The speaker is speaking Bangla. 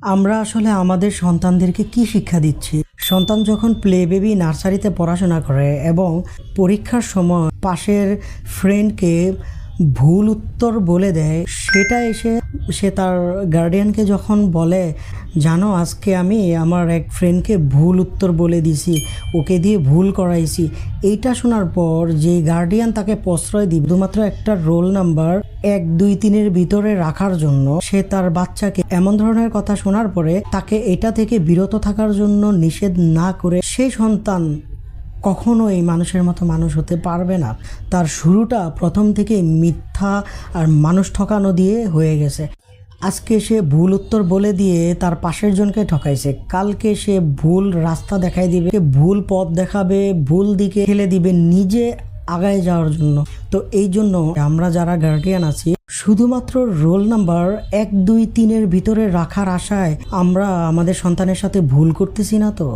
আমরা আসলে আমাদের সন্তানদেরকে কি শিক্ষা দিচ্ছি? সন্তান যখন প্লে বেবি নার্সারিতে পড়াশোনা করে এবং পরীক্ষার সময় পাশের ফ্রেন্ডকে ভুল উত্তর বলে দেয়। সেটা এসে সে তার গার্ডিয়ানকে যখন বলে, জানো, আজকে আমি আমার এক ফ্রেন্ডকে ভুল উত্তর বলে দিছি ওকে দিয়ে ভুল করাইছি। এইটা শোনার পর যে গার্ডিয়ান তাকে প্রশ্রয় দিবে, শুধুমাত্র একটা রোল নাম্বার এক, দুই, তিনের ভিতরে রাখার জন্য, সে তার বাচ্চাকে এমন ধরনের কথা শোনার পরে তাকে এটা থেকে বিরত থাকার জন্য নিষেধ না করে সেই সন্তান কখনো এই মানুষের মতো মানুষ হতে পারবে না। তার শুরুটা প্রথম থেকে মিথ্যা আর মানুষ ঠকানো দিয়ে হয়ে গেছে। আজকে সে ভুল উত্তর বলে দিয়ে তার পাশের জনকে ঠকাইছে। কালকে সে ভুল রাস্তা দেখাই দিবে, ভুল পথ দেখাবে, ভুল দিকে ঠেলে দিবে নিজে আগায় যাওয়ার জন্য। তো এই জন্য আমরা যারা গার্ডিয়ান আছি, শুধুমাত্র রোল নাম্বার এক, দুই, তিনের ভিতরে রাখার আশায় আমরা আমাদের সন্তানের সাথে ভুল করতেছি না তো?